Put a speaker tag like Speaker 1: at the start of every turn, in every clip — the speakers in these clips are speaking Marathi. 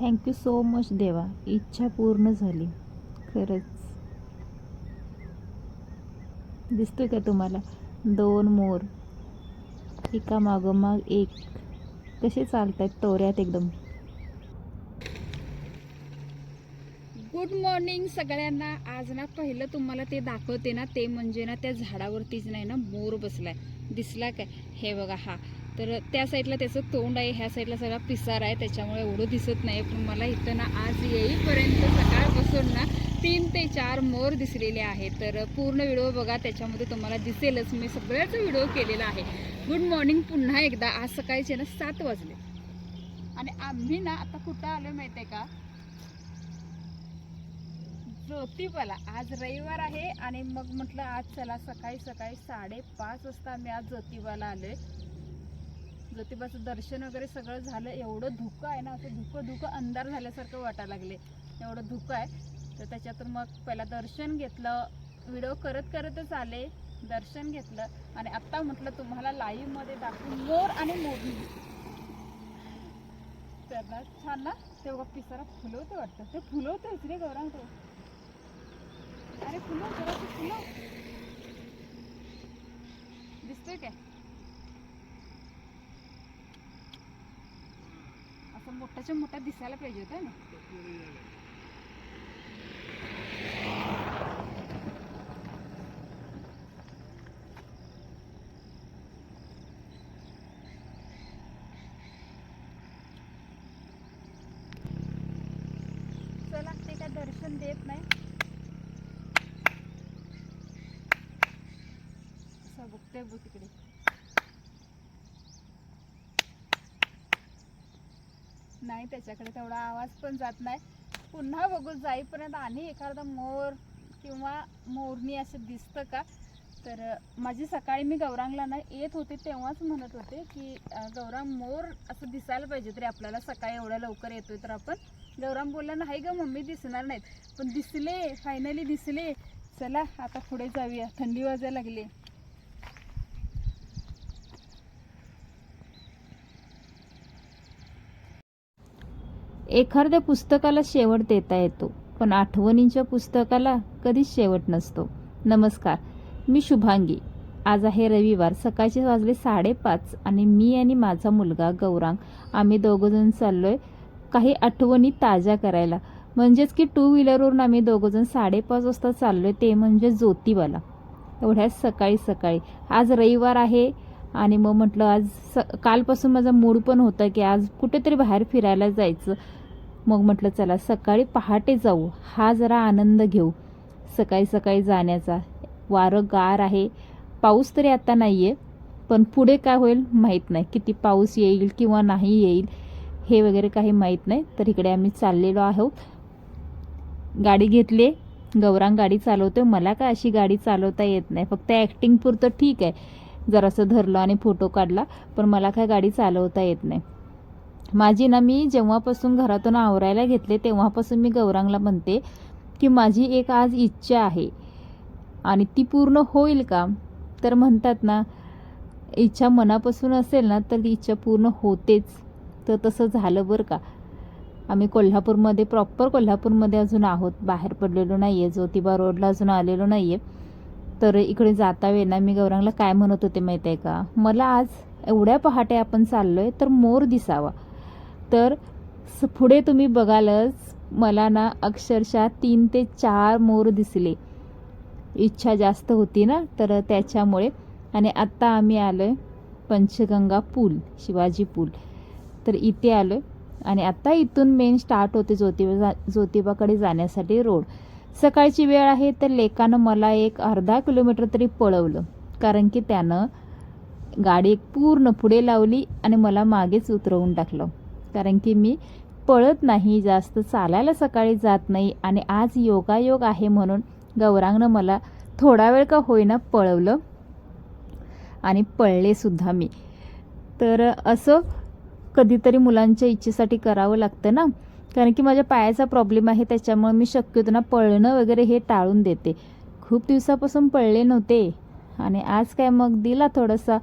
Speaker 1: थँक्यू सो मच देवा इच्छा पूर्ण झाली. खरंच. दिसतोय का तुम्हाला? दोन मोर. एका मागोमाग एक. कसे चालत आहेत तोऱ्यात एकदम?
Speaker 2: गुड मॉर्निंग सगळ्यांना. आज ना पहिलं तुम्हाला ते दाखवते ना ते म्हणजे ना त्या झाडावरतीच नाही ना मोर बसलाय. दिसला काय? हे बघा हा. तर त्या साईडला त्याचं तोंड आहे ह्या साईडला सगळा पिसार आहे त्याच्यामुळे एवढं दिसत नाही पण मला इथं ना आज येईपर्यंत सकाळपासून ना तीन ते चार मोर दिसलेले आहेत. तर पूर्ण व्हिडिओ बघा त्याच्यामध्ये तुम्हाला दिसेलच. मी सगळ्याच व्हिडिओ केलेला आहे. गुड मॉर्निंग पुन्हा एकदा. आज सकाळचे ना सात वाजले. आणि आम्ही ना आता कुठं आलो माहिती आहे का? ज्योतिबाला. आज रविवार आहे आणि मग म्हटलं आज चला सकाळी सकाळी साडेपाच वाजता आम्ही आज ज्योतिबाला आलोय. ज्योतिबाचं दर्शन वगैरे सगळं झालं. एवढं धुकं आहे ना असं धुकं धुकं अंधार झाल्यासारखं वाटायला लागले. एवढं धुकं आहे. तर त्याच्यातून मग पहिला दर्शन घेतलं. व्हिडिओ करत करतच आले. दर्शन घेतलं. आणि आत्ता म्हटलं तुम्हाला लाईव्हमध्ये दाखवून मोर आणि मोरणी त्यांना छान ना? तेव्हा पिसारा फुलवते वाटतं. ते फुलवते रे गौरांग तो. अरे फुलव जरा फुलव. दिसतोय काय? असं मोठ्याच्या मोठ्या दिसायला पाहिजे होतं ना. चला ते काय दर्शन देत नाही. असं बघतोय बघ तिकडे. नाही त्याच्याकडे तेवढा आवाज पण जात नाही. पुन्हा बघू जाईपर्यंत आणि एखादा मोर किंवा मोरणी असं दिसतं का? तर माझी सकाळी मी गौरांगला ना येत होते तेव्हाच म्हणत होते की गौरांग मोर असं दिसायला पाहिजे तरी आपल्याला सकाळी एवढ्या लवकर येतोय तर आपण. गौरांग बोलला नाही ग मम्मी दिसणार नाहीत. पण दिसले फायनली दिसले. चला आता पुढे जाऊया. थंडी वाजायला लागली.
Speaker 1: एखाद्या पुस्तकाला शेवट देता येतो पण आठवणींच्या पुस्तकाला कधीच शेवट नसतो. नमस्कार मी शुभांगी. आज आहे रविवार सकाळचे वाजले साडेपाच आणि मी आणि माझा मुलगा गौरांग आम्ही दोघंजण चाललो आहे काही आठवणी ताज्या करायला. म्हणजेच की टू व्हीलरवरून आम्ही दोघंजण साडेपाच वाजता चाललो आहे ते म्हणजे ज्योतिबाला. एवढ्या सकाळी सकाळी. आज रविवार आहे आणि मग म्हटलं आज स कालपासून माझा मूड पण होता की आज कुठेतरी बाहेर फिरायला जायचं. मग म्हटलं चला सकाळी पहाटे जाऊ. हा जरा आनंद घेऊ. सकाळी सकाळी जाण्याचा. वारं गार आहे. पाऊस तरी आता नाही आहे पण पुढे काय होईल माहीत नाही. किती पाऊस येईल किंवा नाही येईल हे वगैरे काही माहीत नाही. तर इकडे आम्ही चाललेलो आहोत. गाडी घेतली. गौरांग गाडी चालवतो मला काय अशी गाडी चालवता येत नाही. फक्त ॲक्टिंग पुरतं ठीक आहे. जरासं धरलं आणि फोटो काढला. पण मला काय गाडी चालवता येत नाही. माझी ना मी जेव्हापासून घरातून आवरायला घेतले तेव्हापासून मी गौरांगला म्हणते की माझी एक आज इच्छा आहे. आणि ती पूर्ण होईल का? तर म्हणतात ना इच्छा मनापासून असेल ना तर ती इच्छा पूर्ण होतेच. तर तसं झालं बरं का? आम्ही कोल्हापूरमध्ये प्रॉपर कोल्हापूरमध्ये अजून आहोत. बाहेर पडलेलो नाही आहे ज्योतिबा रोडला अजून आलेलो नाही आहे तर इकडे जाता वेळेला मी गौरांगला काय म्हणत होते माहीत आहे का? मला आज एवढ्या पहाटे आपण चाललो आहे तर मोर दिसावा. तर स- पुढे तुम्ही बघालच मला ना अक्षरशः तीन ते चार मोर दिसले. इच्छा जास्त होती ना तर त्याच्यामुळे. आणि आत्ता आम्ही आलो आहे पंचगंगा पूल शिवाजी पूल. तर इथे आलो आहे आणि आत्ता इथून मेन स्टार्ट होते ज्योतिबा जा- ज्योतिबाकडे जाण्यासाठी रोड सकाळची वेळ आहे तर लेकानं मला एक अर्धा किलोमीटर तरी पळवलं. कारण की त्यानं गाडी एक पूर्ण पुढे लावली आणि मला मागेच उतरवून टाकलं. कारण की मी पळत नाही जास्त चालायला सकाळी जात नाही आणि आज योगायोग आहे म्हणून गौरांगनं मला थोडा वेळ का होईना पळवलं आणि पळले सुद्धा मी. तर असं कधीतरी मुलांच्या इच्छेसाठी करावं लागतं ना? कारण की माझ्या पायाचा प्रॉब्लेम आहे त्याच्यामुळे मी शक्यतो ना पळणं वगैरे हे टाळून देते. खूप दिवसापासून पळले नव्हते आणि आज काय मग दिला थोडासा.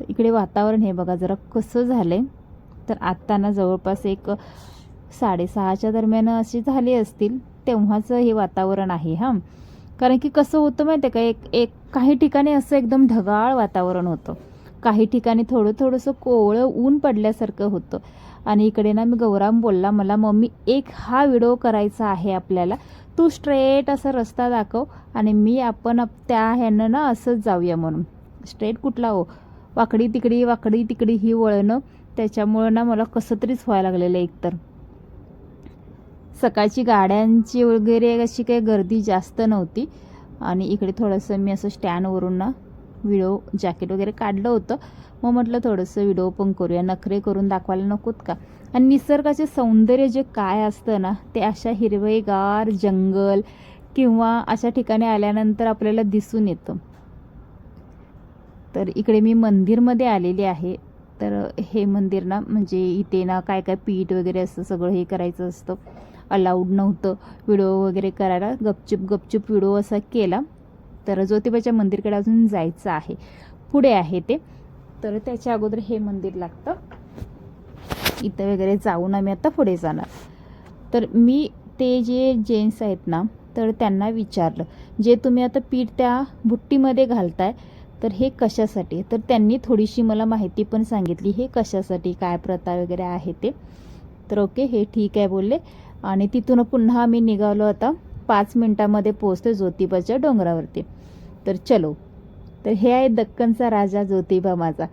Speaker 1: तर इकडे वातावरण हे बघा जरा कसं झालं आहे तर आत्ता ना जवळपास एक साडेसहाच्या दरम्यान अशी झाली असतील तेव्हाचं हे वातावरण आहे हां. कारण की कसं होतं माहिती आहे का एक एक काही ठिकाणी असं एकदम ढगाळ वातावरण होतं. काही ठिकाणी थोडं थोडंसं कोवळं ऊन पडल्यासारखं होतं. आणि इकडे ना मी गौराम बोलला मला मम्मी एक हा व्हिडिओ करायचा आहे आपल्याला. तू स्ट्रेट असा रस्ता दाखव आणि मी आपण त्या ह्यानं ना असंच जाऊया म्हणून. स्ट्रेट कुठला हो? वाकडी तिकडी वाकडी तिकडी ही वळणं. त्याच्यामुळं ना मला कसं तरीच व्हायला लागलेलं एकतर. सकाळची गाड्यांची वगैरे अशी काही गर्दी जास्त नव्हती. आणि इकडे थोडंसं मी असं स्टँडवरून ना व्हिडिओ जॅकेट वगैरे काढलं होतं. मग म्हटलं थोडंसं व्हिडिओ पण करूया नखरे करून दाखवायला नकोत का? आणि निसर्गाचे सौंदर्य जे काय असतं ना ते अशा हिरवेगार जंगल किंवा अशा ठिकाणी आल्यानंतर आपल्याला दिसून येतं. तर इकडे मी मंदिरमध्ये आलेली आहे. तर हे मंदिर ना म्हणजे इथे ना काय काय पीठ वगैरे असं सगळं हे करायचं असतं. अलाउड नव्हतं. व्हिडिओ वगैरे करायला गपचूप गपचूप व्हिडिओ असा केला. तर ज्योतिबाच्या मंदिरकडे अजून जायचं आहे. पुढे आहे ते. तर त्याच्या अगोदर हे मंदिर लागतं. इथं वगैरे जाऊन आम्ही आता पुढे जाणार. तर मी ते जे जेंट्स आहेत ना तर त्यांना विचारलं. जे तुम्ही आता पीठ त्या भुट्टीमध्ये घालताय तर हे कशासाठी? तर त्यांनी थोडीशी मला माहिती पण सांगितली हे कशासाठी काय प्रथा वगैरे आहे ते. तर ओके हे ठीक आहे बोलले. आणि तिथून पुन्हा आम्ही निघालो आता पाच मिनटामध्ये पोहोचतो ज्योतिबाच्या डोंगरावरती. तर चलो. तर हे आहे दक्कनचा राजा ज्योतिबा माझा.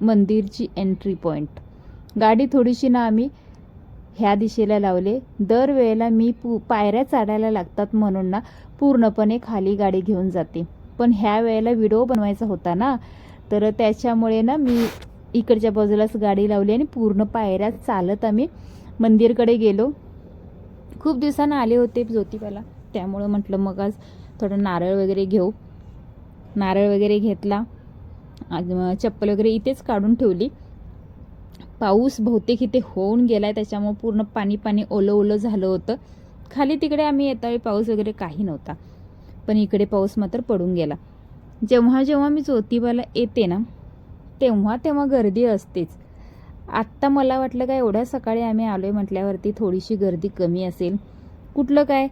Speaker 1: मंदिरची एंट्री पॉईंट गाडी थोडीशी ना आम्ही ह्या दिशेला लावले. दरवेळेला मी पू पायऱ्या चढायला लागतात म्हणून ना पूर्णपणे खाली गाडी घेऊन जाते. पण ह्या वेळेला व्हिडिओ बनवायचा होता ना तर त्याच्यामुळे ना मी इकडच्या बाजूलाच गाडी लावली आणि पूर्ण पायऱ्या चालत आम्ही मंदिरकडे गेलो. खूप दिवसानं आले होते ज्योतिबाला. त्यामुळं म्हटलं मग आज थोडं नारळ वगैरे घेऊ. नारळ वगैरे घेतला. आज चप्पल वगैरे इथेच काढून ठेवली. पाऊस बहुतेक इथे होऊन गेला आहे त्याच्यामुळं पूर्ण पाणी पाणी ओलं ओलं झालं होतं. खाली तिकडे आम्ही येतावेळी पाऊस वगैरे काही नव्हता पण इकडे पाऊस मात्र पडून गेला. जेव्हा जेव्हा मी ज्योतिबाला येते ना तेव्हा तेव्हा गर्दी असतेच. आत्ता मला वाटलं काय एवढ्या सकाळी आम्ही आलो आहे म्हटल्यावरती थोडीशी गर्दी कमी असेल. कुठलं काय?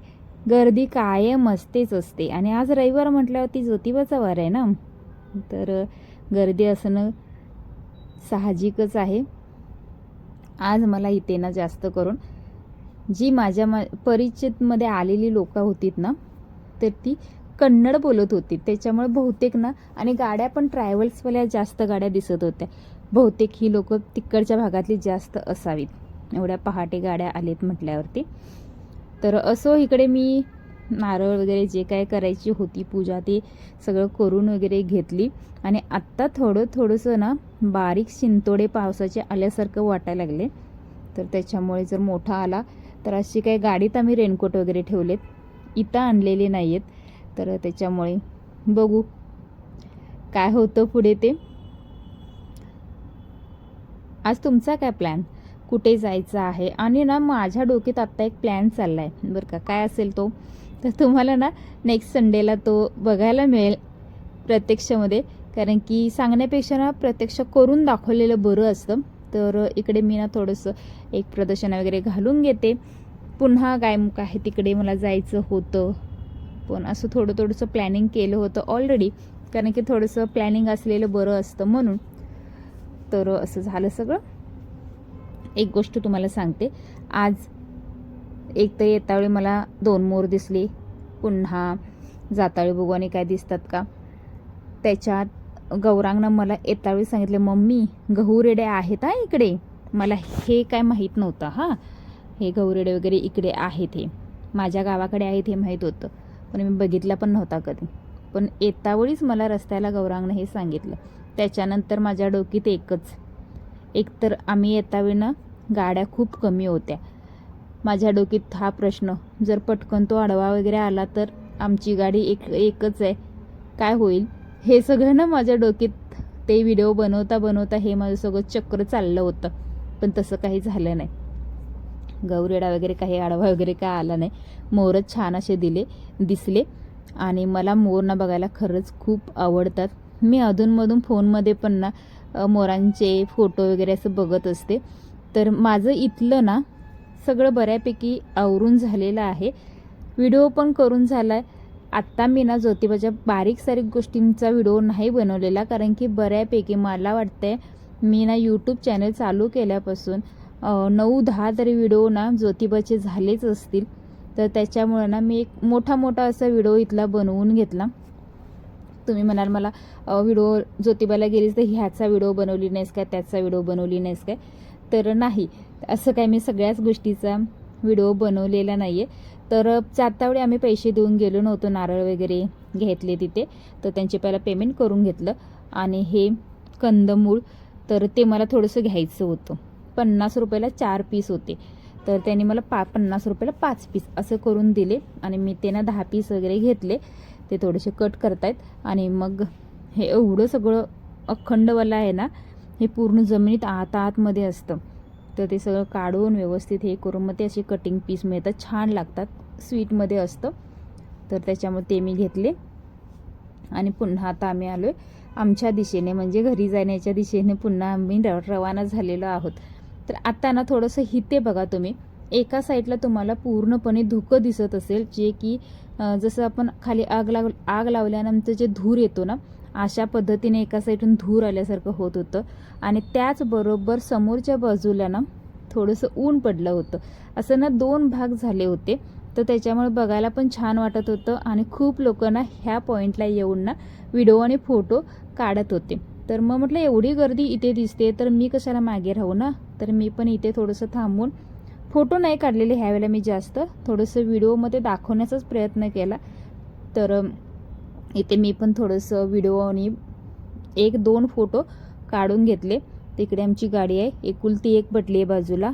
Speaker 1: गर्दी कायम असतेच असते. आणि आज रविवार म्हटल्यावरती ज्योतिबाचा वार आहे ना. तर गर्दी असणं साहजिकच आहे. आज मला इथे ना जास्त करून जी माझ्या मा परिचितमध्ये आलेली लोकं होतीत ना तर ती कन्नड बोलत होती. त्याच्यामुळे बहुतेक ना आणि गाड्या पण ट्रॅव्हल्सवाल्या जास्त गाड्या दिसत होत्या. बहुतेक ही लोक तिकडच्या भागातली जास्त असावीत. एवढ्या पहाटे गाड्या आलेत म्हटल्यावरती. तर असो इकडे मी नारळ वगैरे जे काय करायची होती पूजा ते सगळं करून वगैरे घेतली. आणि आत्ता थोडं थोडंसं ना बारीक शिंतोडे पावसाचे आल्यासारखं वाटायला लागले. तर त्याच्यामुळे जर मोठा आला तर अशी काही गाडीत आम्ही रेनकोट वगैरे ठेवलेत. इथं आणलेले नाही आहेत तर त्याच्यामुळे बघू काय होतं पुढे ते. आज तुमचा काय प्लॅन? कुठे जायचं आहे? आणि ना माझ्या डोक्यात आत्ता एक प्लॅन चालला आहे बरं का काय असेल तो? तर तुम्हाला ना नेक्स्ट संडेला तो बघायला मिळेल प्रत्यक्षमध्ये. कारण की सांगण्यापेक्षा ना प्रत्यक्ष करून दाखवलेलं बरं असतं. तर इकडे मी ना थोडंसं एक प्रदर्शन वगैरे घालून घेते. पुन्हा गायमुख आहे तिकडे मला जायचं होतं. पण असं थोडं थोडंसं प्लॅनिंग केलं होतं ऑलरेडी कारण की थोडंसं प्लॅनिंग असलेलं बरं असतं म्हणून. तर असं झालं सगळं. एक गोष्ट तुम्हाला सांगते. आज एक तर येतावेळी मला दोन मोर दिसले. पुन्हा जाताळी भगवाने काय दिसतात का. त्याच्यात गौरांगनं मला येतावेळी सांगितले मम्मी गहू रेडे आहेत हा इकडे. मला हे काय माहीत नव्हतं हां. हे गहू रेडे वगैरे इकडे आहेत हे. माझ्या गावाकडे आहेत हे माहीत होतं. पण मी बघितला पण नव्हता कधी. पण येतावेळीच मला रस्त्याला गौरांगनं हे सांगितलं. त्याच्यानंतर माझ्या डोकीत एकच. एकतर आम्ही येतावेळी ना गाड्या खूप कमी होत्या. माझ्या डोकीत हा प्रश्न. जर पटकन तो आडवा वगैरे आला तर आमची गाडी एक एकच आहे. काय होईल? हे सगळं ना माझ्या डोकीत ते व्हिडिओ बनवता बनवता हे माझं सगळं चक्र चाललं होतं. पण तसं काही झालं नाही. गौरेडा वगैरे काही आडवा वगैरे काय आला नाही. मोरच छान असे दिले दिसले. आणि मला मोर ना बघायला खरंच खूप आवडतात. मी अधूनमधून फोनमध्ये पण ना मोरांचे फोटो वगैरे असं बघत असते. तर माझं इथलं ना सगळं बऱ्यापैकी आवरून झालेलं आहे. व्हिडिओ पण करून झाला आहे आत्ता मी ना ज्योतिबाच्या बारीक सारीक गोष्टींचा व्हिडिओ नाही बनवलेला कारण की बऱ्यापैकी मला वाटतंय मी ना यूट्यूब चॅनल चालू केल्यापासून नऊ दहा तरी व्हिडिओ ना ज्योतिबाचे झालेच असतील. तर त्याच्यामुळं ना मी एक मोठा मोठा असा व्हिडिओ इथला बनवून घेतला. तुम्ही म्हणाल मला व्हिडिओ ज्योतिबाला गेलीस तर ह्याचा व्हिडिओ बनवली नाहीस काय त्याचा व्हिडिओ बनवली नाहीस काय? तर नाही. असं काय मी सगळ्याच गोष्टीचा व्हिडिओ बनवलेला नाही आहे तर जातावेळी आम्ही पैसे देऊन गेलो नव्हतो नारळ वगैरे घेतले तिथे. तर त्यांचे पहिला पेमेंट करून घेतलं. आणि हे कंदमूळ तर ते मला थोडंसं घ्यायचं होतं. पन्नास रुपयाला चार पीस होते. तर त्यांनी मला पा पन्नास रुपयाला पाच पीस असं करून दिले. आणि मी ते ना दहा पीस वगैरे घेतले. ते थोडेसे कट करतायत. आणि मग हे एवढं सगळं अखंडवाला आहे ना हे पूर्ण जमिनीत आत आतमध्ये असतं. तर ते सगळं काढून व्यवस्थित हे करून मग ते असे कटिंग पीस मिळतात. छान लागतात. स्वीटमध्ये असतं. तर त्याच्यामुळे ते मी घेतले. आणि पुन्हा आता आम्ही आलो आहे आमच्या दिशेने. म्हणजे घरी जाण्याच्या दिशेने पुन्हा आम्ही र रवाना झालेलो आहोत. तर आता ना थोडंसं हिते बघा तुम्ही. एका साईडला तुम्हाला पूर्णपणे धुकं दिसत असेल. जे की जसं आपण खाली आग लाव आग लावल्यानंतर जे धूर येतो ना अशा पद्धतीने एका साईडून धूर आल्यासारखं होत होतं. आणि त्याचबरोबर समोरच्या बाजूला ना थोडंसं ऊन पडलं होतं. असं ना दोन भाग झाले होते. तर त्याच्यामुळे बघायला पण छान वाटत होतं आणि खूप लोक ना ह्या पॉईंटला येऊन ना व्हिडिओ आणि फोटो काढत होते. तर मग म्हटलं एवढी गर्दी इथे दिसते तर मी कशाला मागे राहू ना? तर मी पण इथे थोडंसं थांबून फोटो नाही काढलेले ह्यावेळेला मी जास्त. थोडंसं व्हिडिओमध्ये दाखवण्याचाच प्रयत्न केला. तर इथे मी पण थोडंसं व्हिडिओ आणि एक दोन फोटो काढून घेतले. तिकडे आमची गाडी आहे. एकुलती एक पटली आहे बाजूला.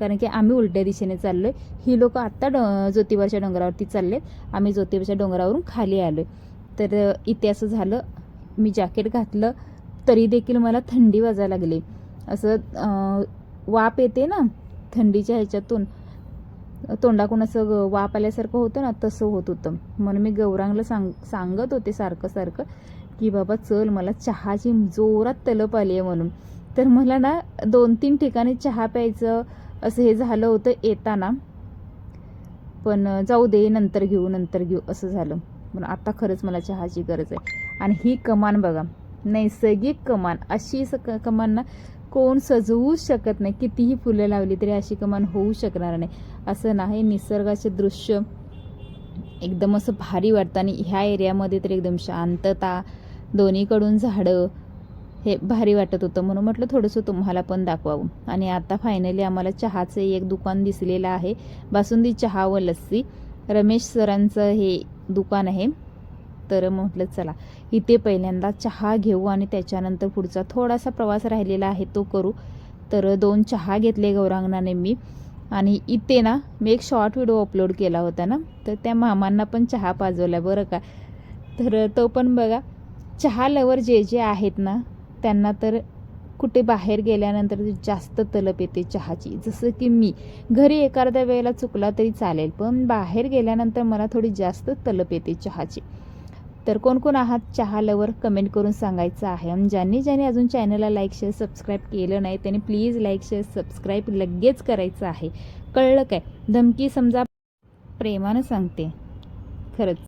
Speaker 1: कारण की आम्ही उलट्या दिशेने चाललो आहे ही लोक आत्ता डो ज्योतिबाच्या डोंगरावरती चालले आम्ही ज्योतिबाच्या डोंगरावरून खाली आलो आहे तर इथे असं झालं. मी जॅकेट घातलं. तरी देखील मला थंडी वाजायला लागली. असं वाप वाफ येते ना? थंडीच्या ह्याच्यातून. तोंडाकून असं वाप वाफ आल्यासारखं होतं ना तसं होत होतं. म्हणून मी गौरांगला सांग सांगत होते सारखं सारखं की बाबा चल मला चहाची जोरात तलप आली आहे म्हणून. तर मला ना दोन तीन ठिकाणी चहा प्यायचं असं हे झालं होतं येताना. पण जाऊ दे नंतर घेऊ नंतर घेऊ असं झालं. पण आता खरंच मला चहाची गरज आहे. आणि ही कमान बघा. नैसर्गिक कमान. अशी स क- कमान ना कोण सजवूच शकत नाही. कितीही फुलं लावली तरी अशी कमान होऊ शकणार नाही. असं नाही निसर्गाचे दृश्य एकदम असं भारी वाटतं आणि ह्या एरियामध्ये तर एकदम शांतता दोन्हीकडून झाडं हे भारी वाटत होतं. म्हणून म्हटलं थोडंसं तुम्हाला पण दाखवावं. आणि आता फायनली आम्हाला चहाचं एक दुकान दिसलेलं आहे. बासुंदी चहा व लस्सी. रमेश सरांचं हे दुकान आहे. तर म्हटलं चला इथे पहिल्यांदा चहा घेऊ आणि त्याच्यानंतर पुढचा थोडासा प्रवास राहिलेला आहे तो करू. तर दोन चहा घेतले गौरांगणाने मी. आणि इथे ना मी एक शॉर्ट व्हिडिओ अपलोड केला होता ना तर त्या मामांना पण चहा पाजवला बरं का. तर तो पण बघा चहा लवर जे जे आहेत ना त्यांना तर कुठे बाहेर गेल्यानंतर जास्त तलप येते चहाची. जसं की मी घरी एखाद्या वेळेला चुकला तरी चालेल पण बाहेर गेल्यानंतर मला थोडी जास्त तलप येते चहाची. तर कोण कोण आहात? चहा लवर कमेंट करून सांगायचं आहे. ज्यांनी ज्यांनी अजून चॅनलला लाईक शेअर सबस्क्राईब केलं नाही त्यांनी प्लीज लाईक शेअर सबस्क्राईब लगेच करायचं आहे. कळलं काय? धमकी समजा प्रेमानं सांगते. खरंच.